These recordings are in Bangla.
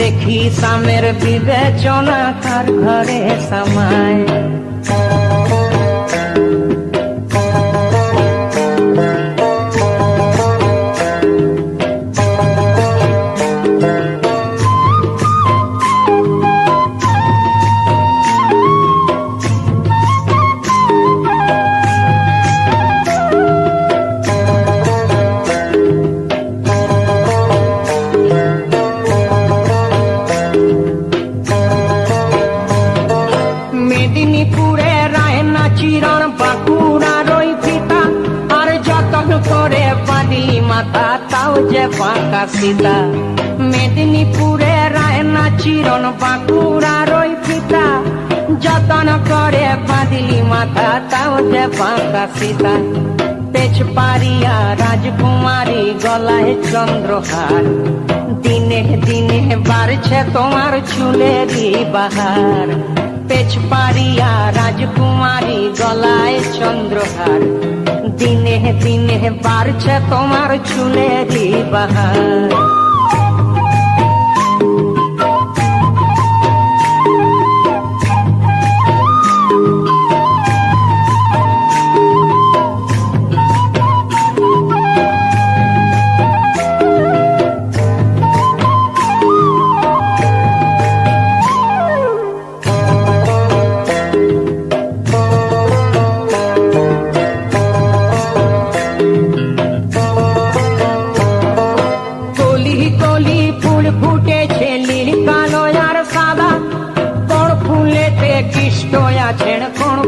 দেখি সামের বিবেচনা কার ঘরে সামায়। মাথা তাও যে বাঁকা সীতা। মেদিনীপুরে রায়না চিরন বাঁকুড়া রই পিতা। যতন করে বাঁধলি মাথা তাও যে বাঁকা সীতা। পেছ রাজকুমারী গলায় চন্দ্রহার। দিনে দিনে বাড়ছে তোমার চুলেরই বাহার। পেছ পারিয়া রাজকুমারী গলায় চন্দ্রহার। দিনে বাড়ছে তোমার চুলেরই বাহার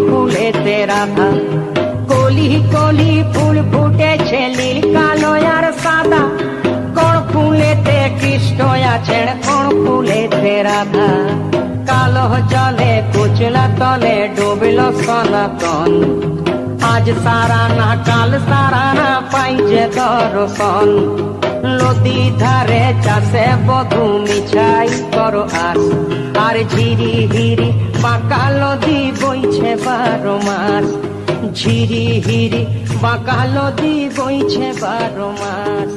ফুলেতে রাধা কলি কলি ফুল ফুটেছে নীল, কালো আর সাদা। কোন ফুলেতে কৃষ্ণ আছেন, কোন ফুলেতে রাধা। কালো জলে কুচলা তলে ডুবল সনাতন। আজ সারা না, কাল সারা না পাইছে দর্শন নদী ধারে চাষে বধু মিছাই করো আস আর ঝিরি হিরি বাঁকা দি বইছে বারো মাস। ঝিরি হিরি বাকালো দি বইছে বারো মাস।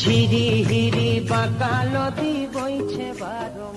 ঝিরি হিরি বাকালো দি বইছে বারো